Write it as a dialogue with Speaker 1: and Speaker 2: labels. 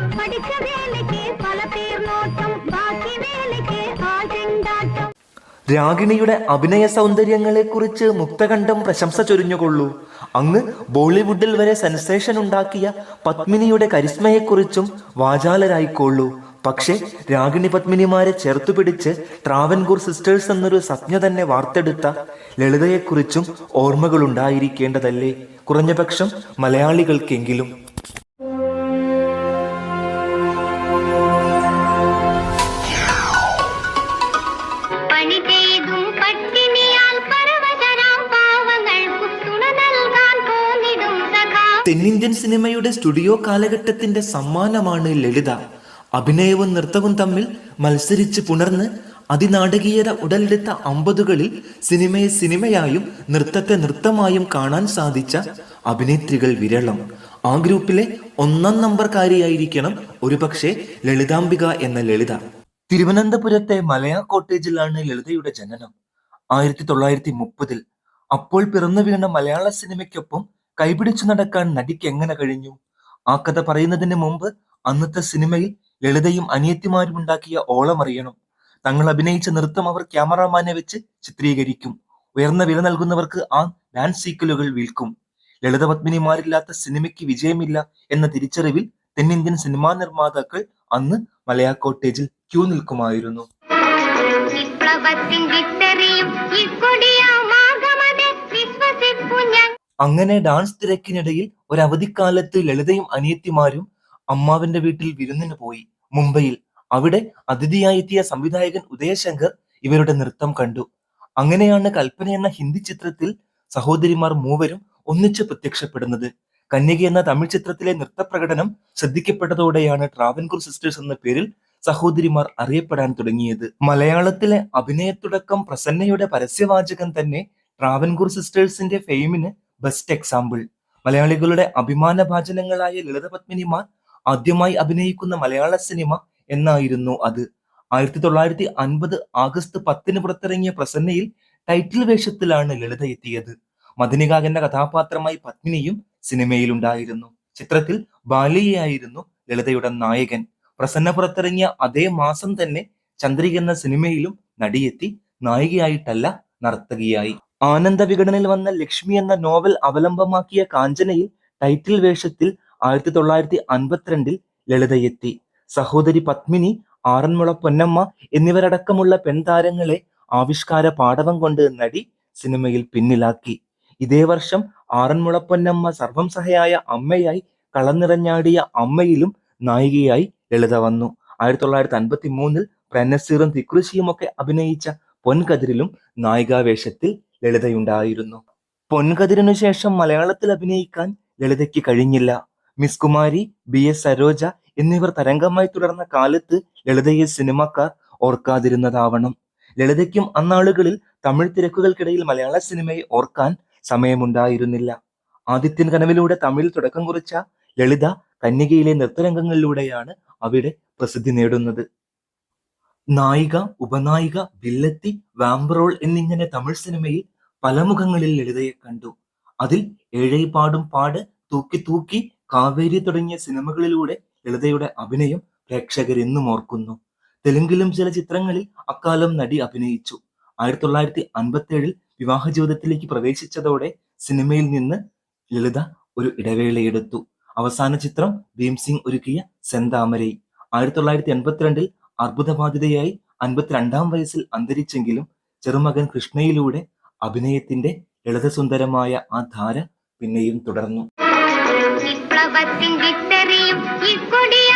Speaker 1: വേലയ്ക്ക് ബാക്കി വേലയ്ക്ക്
Speaker 2: രാഗിണിയുടെ അഭിനയ സൗന്ദര്യങ്ങളെ കുറിച്ച് മുക്തകണ്ഠം പ്രശംസ ചൊരിഞ്ഞുകൊള്ളു. അങ്ങ് ബോളിവുഡിൽ വരെ സെൻസേഷൻ ഉണ്ടാക്കിയ പത്മിനിയുടെ കരിസ്മയെക്കുറിച്ചും വാചാലരായിക്കൊള്ളു. പക്ഷേ രാഗിണി പത്മിനിമാരെ ചേർത്തു പിടിച്ച് ട്രാവൻകൂർ സിസ്റ്റേഴ്സ് എന്നൊരു സജ്ഞ തന്നെ വാർത്തെടുത്ത ലളിതയെക്കുറിച്ചും ഓർമ്മകളുണ്ടായിരിക്കേണ്ടതല്ലേ? കുറഞ്ഞപക്ഷം മലയാളികൾക്കെങ്കിലും. തെന്നിന്ത്യൻ സിനിമയുടെ സ്റ്റുഡിയോ കാലഘട്ടത്തിന്റെ സമ്മാനമാണ് ലളിത. അഭിനയവും നൃത്തവും തമ്മിൽ മത്സരിച്ച് പുണർന്ന് അതിനാടകീയത ഉടലെടുത്ത അമ്പതുകളിൽ സിനിമയെ സിനിമയായും നൃത്തത്തെ നൃത്തമായും കാണാൻ സാധിച്ച അഭിനേത്രികൾ വിരളം. ആ ഗ്രൂപ്പിലെ ഒന്നാം നമ്പർക്കാരിയായിരിക്കണം ഒരുപക്ഷെ ലളിതാംബിക എന്ന ലളിത. തിരുവനന്തപുരത്തെ മലയാ കോട്ടേജിലാണ് ലളിതയുടെ ജനനം. ആയിരത്തി തൊള്ളായിരത്തി മുപ്പതിൽ അപ്പോൾ പിറന്നു വീണ മലയാള സിനിമയ്ക്കൊപ്പം കൈപിടിച്ചു നടക്കാൻ നടിക്ക് എങ്ങനെ കഴിഞ്ഞു? ആ കഥ പറയുന്നതിന് മുമ്പ് അന്നത്തെ സിനിമയിൽ ലളിതയും അനിയത്തിമാരും ഉണ്ടാക്കിയ ഓളം അറിയണം. തങ്ങൾ അഭിനയിച്ച നൃത്തം അവർ ക്യാമറാമാനെ വെച്ച് ചിത്രീകരിക്കും. ഉയർന്ന വില നൽകുന്നവർക്ക് ആ ഡാൻസ് സീക്വലുകൾ വിൽക്കും. ലളിത പത്മിനിമാരില്ലാത്ത സിനിമയ്ക്ക് വിജയമില്ല എന്ന തിരിച്ചറിവിൽ തെന്നിന്ത്യൻ സിനിമാ നിർമ്മാതാക്കൾ അന്ന് മലയാ കോട്ടേജിൽ ക്യൂ നിൽക്കുമായിരുന്നു.
Speaker 1: വിപ്ലവത്തിൻ വിത്തെറിയും ഈ
Speaker 2: അങ്ങനെ ഡാൻസ് തിരക്കിനിടയിൽ ഒരു അവധിക്കാലത്ത് ലളിതയും അനിയത്തിമാരും അമ്മാവന്റെ വീട്ടിൽ വിരുന്നിന് പോയി. മുംബൈയിൽ അവിടെ അതിഥിയായി എത്തിയ സംവിധായകൻ ഉദയശങ്കർ ഇവരുടെ നൃത്തം കണ്ടു. അങ്ങനെയാണ് കൽപ്പന എന്ന ഹിന്ദി ചിത്രത്തിൽ സഹോദരിമാർ മൂവരും ഒന്നിച്ച് പ്രത്യക്ഷപ്പെടുന്നത്. കന്യക എന്ന തമിഴ് ചിത്രത്തിലെ നൃത്തപ്രകടനം ശ്രദ്ധിക്കപ്പെട്ടതോടെയാണ് ട്രാവൻകൂർ സിസ്റ്റേഴ്സ് എന്ന പേരിൽ സഹോദരിമാർ അറിയപ്പെടാൻ തുടങ്ങിയത്. മലയാളത്തിലെ അഭിനയത്തുടക്കം പ്രസന്നയുടെ പരസ്യവാചകം തന്നെ ട്രാവൻകൂർ സിസ്റ്റേഴ്സിന്റെ ഫെയിമിന് ബെസ്റ്റ് എക്സാമ്പിൾ മലയാളികളുടെ അഭിമാന ഭാചനങ്ങളായ ലളിതപത്മിനിമാർ ആദ്യമായി അഭിനയിക്കുന്ന മലയാള സിനിമ എന്നായിരുന്നു അത്. ആയിരത്തി തൊള്ളായിരത്തി അൻപത് ആഗസ്റ്റ് പത്തിന് പുറത്തിറങ്ങിയ പ്രസന്നയിൽ ടൈറ്റിൽ വേഷത്തിലാണ് ലളിത എത്തിയത്. മദനിക എന്ന കഥാപാത്രമായി പത്മിനിയും സിനിമയിലുണ്ടായിരുന്നു. ചിത്രത്തിൽ ബാലിയായിരുന്നു ലളിതയുടെ നായകൻ. പ്രസന്ന പുറത്തിറങ്ങിയ അതേ മാസം തന്നെ ചന്ദ്രിക എന്ന സിനിമയിലും നടിയെത്തി നായികയായിട്ടല്ല നർത്തകിയായി. ആനന്ദ വിഘടനയിൽ വന്ന ലക്ഷ്മി എന്ന നോവൽ അവലംബമാക്കിയ കാഞ്ചനയിൽ ടൈറ്റിൽ വേഷത്തിൽ ആയിരത്തി തൊള്ളായിരത്തി അൻപത്തിരണ്ടിൽ ലളിതയെത്തി. സഹോദരി പത്മിനി ആറന്മുള പൊന്നമ്മ എന്നിവരടക്കമുള്ള പെൺതാരങ്ങളെ ആവിഷ്കാര പാടവം കൊണ്ട് നടി സിനിമയിൽ പിന്നിലാക്കി. ഇതേ വർഷം ആറന്മുള പൊന്നമ്മ സർവം സഹയായ അമ്മയായി കളനിറഞ്ഞാടിയ അമ്മയിലും നായികയായി ലളിത വന്നു. ആയിരത്തി തൊള്ളായിരത്തി അൻപത്തി മൂന്നിൽ പ്രനസീറും തിക്കൃശിയുമൊക്കെ അഭിനയിച്ച പൊൻകതിരിലും നായികാവേഷത്തിൽ ലളിതയുണ്ടായിരുന്നു. പൊൻകതിരനു ശേഷം മലയാളത്തിൽ അഭിനയിക്കാൻ ലളിതയ്ക്ക് കഴിഞ്ഞില്ല. Miss Kumari B S Saroja എന്നിവർ തരംഗമായി തുടർന്ന കാലത്ത് ലളിതയെ സിനിമക്കാർ ഓർക്കാതിരുന്നതാവണം. ലളിതയ്ക്കും അന്നാളുകളിൽ തമിഴ് തിരക്കുകൾക്കിടയിൽ മലയാള സിനിമയെ ഓർക്കാൻ സമയമുണ്ടായിരുന്നില്ല. ആദിത്യൻ കനവിലൂടെ തമിഴിൽ തുടക്കം കുറിച്ച ലളിത കന്യകയിലെ നൃത്തരംഗങ്ങളിലൂടെയാണ് അവിടെ പ്രസിദ്ധി നേടുന്നത്. നായിക ഉപനായിക വില്ലത്തി വാമ്പറോൾ എന്നിങ്ങനെ തമിഴ് സിനിമയിൽ പല മുഖങ്ങളിൽ ലളിതയെ കണ്ടു. അതിൽ ഏഴൈപാടും പാട് തൂക്കി തൂക്കി കാവേരി തുടങ്ങിയ സിനിമകളിലൂടെ ലളിതയുടെ അഭിനയം പ്രേക്ഷകർ എന്നും ഓർക്കുന്നു. തെലുങ്കിലും ചില ചിത്രങ്ങളിൽ അക്കാലം നടി അഭിനയിച്ചു. ആയിരത്തി തൊള്ളായിരത്തി അൻപത്തി ഏഴിൽ വിവാഹ ജീവിതത്തിലേക്ക് പ്രവേശിച്ചതോടെ സിനിമയിൽ നിന്ന് ലളിത ഒരു ഇടവേളയെടുത്തു. അവസാന ചിത്രം ഭീംസിംഗ് ഒരുക്കിയ സെന്താമരൈ. ആയിരത്തി തൊള്ളായിരത്തി എൺപത്തിരണ്ടിൽ അർബുദബാധിതയായി അൻപത്തിരണ്ടാം വയസ്സിൽ അന്തരിച്ചെങ്കിലും ചെറുമകൻ കൃഷ്ണയിലൂടെ അഭിനയത്തിന്റെ ലളിതസുന്ദരമായ ആ ധാര പിന്നെയും തുടർന്നു.
Speaker 1: വിപ്ലവത്തിൻ വിത്തെറിയും ഈ കൊടിയ